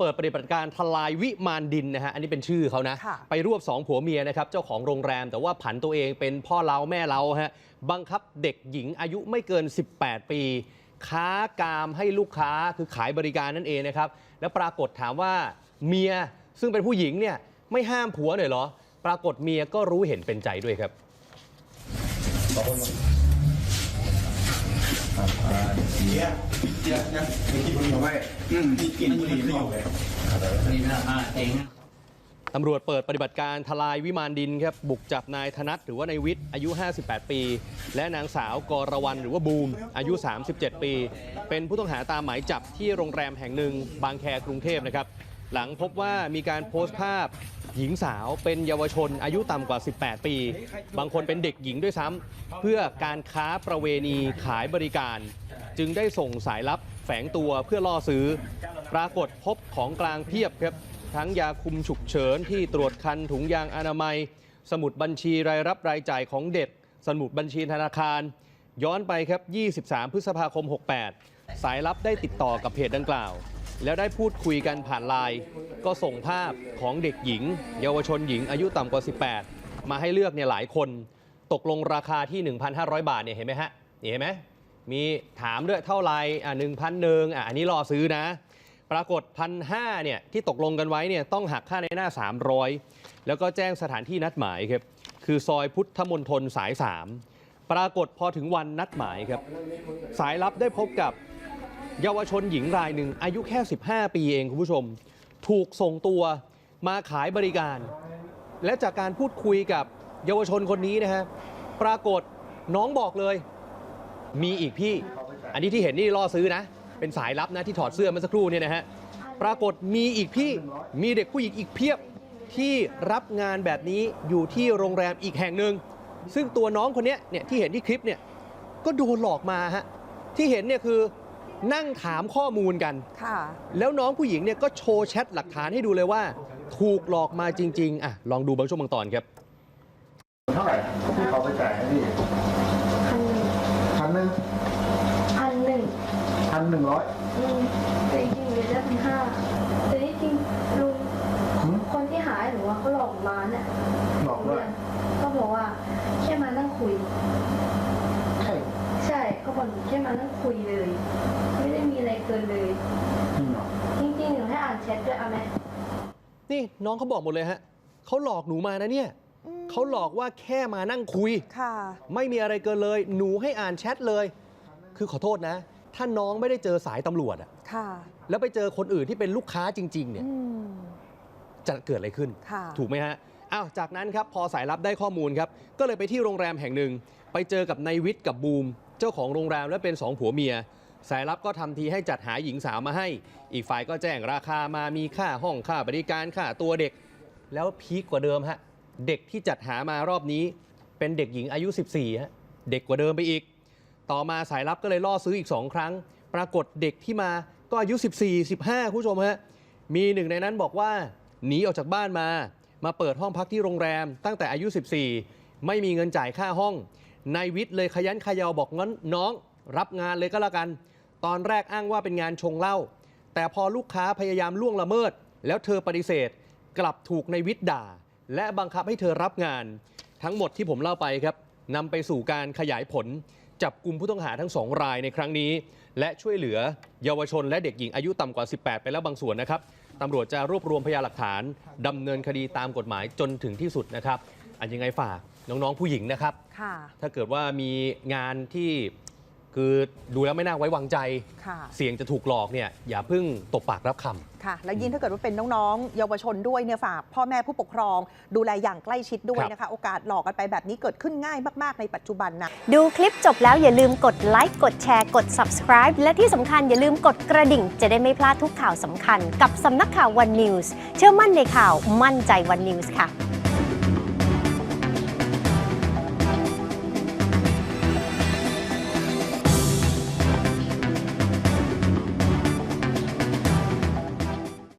เปิดปฏิบัติการทลายวิมานดินนะฮะอันนี้เป็นชื่อเขานะค่ะไปรวบสองผัวเมียนะครับ เจ้าของโรงแรมแต่ว่าผันตัวเองเป็นพ่อเล้าแม่เล้าฮะบังคับเด็กหญิงอายุไม่เกิน 18 ปี ค้ากามให้ลูกค้าคือขายบริการนั่นเองนะครับ แล้วปรากฏถามว่าเมียซึ่งเป็นผู้หญิงเนี่ยไม่ห้ามผัวหน่อยเหรอ ปรากฏเมียก็รู้เห็นเป็นใจด้วยครับ ตำรวจเปิดปฏิบัติการทลายวิมานดินครับบุกจับนายธนัทหรือว่านายวิทย์อายุ 58 ปี และนางสาวกรวรรณหรือว่าบูม อายุ 37 ปี เป็นผู้ต้องหาตามหมายจับที่โรงแรมแห่งหนึ่งบางแคกรุงเทพนะครับ หลังพบว่ามีการโพสต์ภาพ หญิงสาวเป็นเยาวชนอายุต่ำกว่า 18 ปี บางคนเป็นเด็กหญิงด้วยซ้ำเพื่อการค้าประเวณีขายบริการ จึงได้ส่งสายลับแฝงตัวเพื่อล่อซื้อ ปรากฏพบของกลางเพียบครับทั้งยาคุมฉุกเฉินที่ตรวจคันถุงยางอนามัย สมุดบัญชีรายรับรายจ่ายของเด็ก สมุดบัญชีธนาคาร ย้อนไปครับ 23 พฤษภาคม 68 สายลับได้ติดต่อกับเพจดังกล่าว แล้วได้พูดคุยกันผ่านไลน์ก็ส่งภาพของเด็กหญิง เยาวชนหญิงอายุต่ำกว่า 18 มาให้เลือกเนี่ยหลายคน ตกลงราคาที่ 1,500 บาทเนี่ยเห็นไหมฮะนี่เห็นไหมมีถามด้วยเท่าไรอะหนึ่งพันหนึ่งอะอันนี้รอซื้อนะ ปรากฏพันห้าเนี่ยที่ตกลงกันไว้เนี่ยต้องหักค่าในหน้า 300 แล้วก็แจ้งสถานที่นัดหมายครับคือซอยพุทธมณฑลสาย 3 ปรากฏพอถึงวันนัดหมายครับ สายลับได้พบกับ เยาวชนหญิงรายหนึ่งอายุแค่ 15 ปีเองคุณผู้ชม ถูกส่งตัวมาขายบริการ และจากการพูดคุยกับเยาวชนคนนี้นะฮะปรากฏน้องบอกเลย มีอีกพี่ อันนี้ที่เห็นนี่ล่อซื้อนะ เป็นสายลับนะที่ถอดเสื้อเมื่อสักครู่เนี่ยนะฮะปรากฏมีอีกพี่มีเด็กผู้หญิงอีกเพียบที่รับงานแบบนี้อยู่ที่โรงแรมอีกแห่งหนึ่งซึ่งตัวน้องคนนี้เนี่ยที่เห็นที่คลิปเนี่ยก็โดนหลอกมาฮะที่เห็นเนี่ยคือ นั่งถามข้อมูลกัน ค่ะ แล้วน้องผู้หญิงเนี่ยก็โชว์แชทหลักฐานให้ดูเลยว่า ถูกหลอกมาจริง ๆ อะ ลองดูบางช่วงบางตอนครับ เท่าไหร่ที่เขาไปจ่ายให้พี่พันหนึ่งพันหนึ่งพันหนึ่งพันหนึ่งร้อยอืมแต่จริงๆเลยได้พันห้าแต่ที่จริงลุงหืมคนที่หายหนูว่าเขาหลอกมาเนี่ยบอกว่าก็บอกว่าแค่มานั่งคุย ใช่ ใช่เขาบอกหนูแค่มานั่งคุยเลย กินเลยจริงเหรอจริงๆหนูให้อ่านแชทด้วยเอาไหมนี่น้องเขาบอกหมดเลยฮะเขาหลอกหนูมานะเนี่ยอืมเขาหลอกว่าแค่มานั่งคุยค่ะ ไม่มีอะไรเกินเลย หนูให้อ่านแชทเลย คือขอโทษนะ ถ้าน้องไม่ได้เจอสายตำรวจอะค่ะ แล้วไปเจอคนอื่นที่เป็นลูกค้าจริง ๆ เนี่ยอืมจะเกิดอะไรขึ้นค่ะถูกไหมฮะอ้าวจากนั้นครับพอสายลับได้ข้อมูลครับ ก็เลยไปที่โรงแรมแห่งหนึ่ง ไปเจอกับนายวิทย์กับบูม เจ้าของโรงแรมและเป็นสองผัวเมีย สายลับก็ทำทีให้จัดหาหญิงสาวมาให้ อีกฝ่ายก็แจ้งราคามามีค่าห้องค่าบริการค่าตัวเด็ก แล้วพีคกว่าเดิมฮะ เด็กที่จัดหามารอบนี้ เป็นเด็กหญิงอายุ 14ฮะเด็กกว่าเดิมไปอีก ต่อมาสายลับก็เลยล่อซื้ออีก 2 ครั้ง ปรากฏเด็กที่มาก็อายุ 14 15คุณผู้ชมฮะมีหนึ่งในนั้นบอกว่าหนีออกจากบ้านมา มาเปิดห้องพักที่โรงแรม ตั้งแต่อายุ 14 ไม่มีเงินจ่ายค่าห้องนายวิทย์เลยขยันขยาบอกงั้นน้อง รับงานเลยก็แล้วกัน ตอนแรกอ้างว่าเป็นงานชงเหล้าแต่พอลูกค้าพยายามล่วงละเมิด แล้วเธอปฏิเสธ กลับถูกนายวิทย์ด่า และบังคับให้เธอรับงาน ทั้งหมดที่ผมเล่าไปครับนำไปสู่การขยายผล จับกลุ่มผู้ต้องหาทั้งสองรายในครั้งนี้ และช่วยเหลือเยาวชนและเด็กหญิงอายุต่ำกว่า 18 ไปแล้วบางส่วนนะครับตำรวจจะรวบรวมพยานหลักฐานดำเนินคดีตามกฎหมายจนถึงที่สุดนะครับ อันยังไงฝากน้อง ๆ ผู้หญิงนะครับค่ะถ้าเกิดว่ามีงานที่ คือดูแล้วไม่น่าไว้วางใจ ค่ะ เสี่ยงจะถูกหลอกเนี่ยอย่าเพิ่งตกปากรับคำ ค่ะ แล้วยิ่งถ้าเกิดว่าเป็นน้องๆ เยาวชนด้วยเนี่ยฝากพ่อแม่ผู้ปกครอง ดูแลอย่างใกล้ชิดด้วยครับนะคะ โอกาสหลอกกันไปแบบนี้เกิดขึ้นง่ายมากๆในปัจจุบันนะ ดูคลิปจบแล้วอย่าลืมกดไลค์กดแชร์กด subscribe และที่สำคัญอย่าลืมกดกระดิ่ง จะได้ไม่พลาดทุกข่าวสำคัญ กับสำนักข่าว One News เชื่อมั่นในข่าวมั่นใจ One News ค่ะ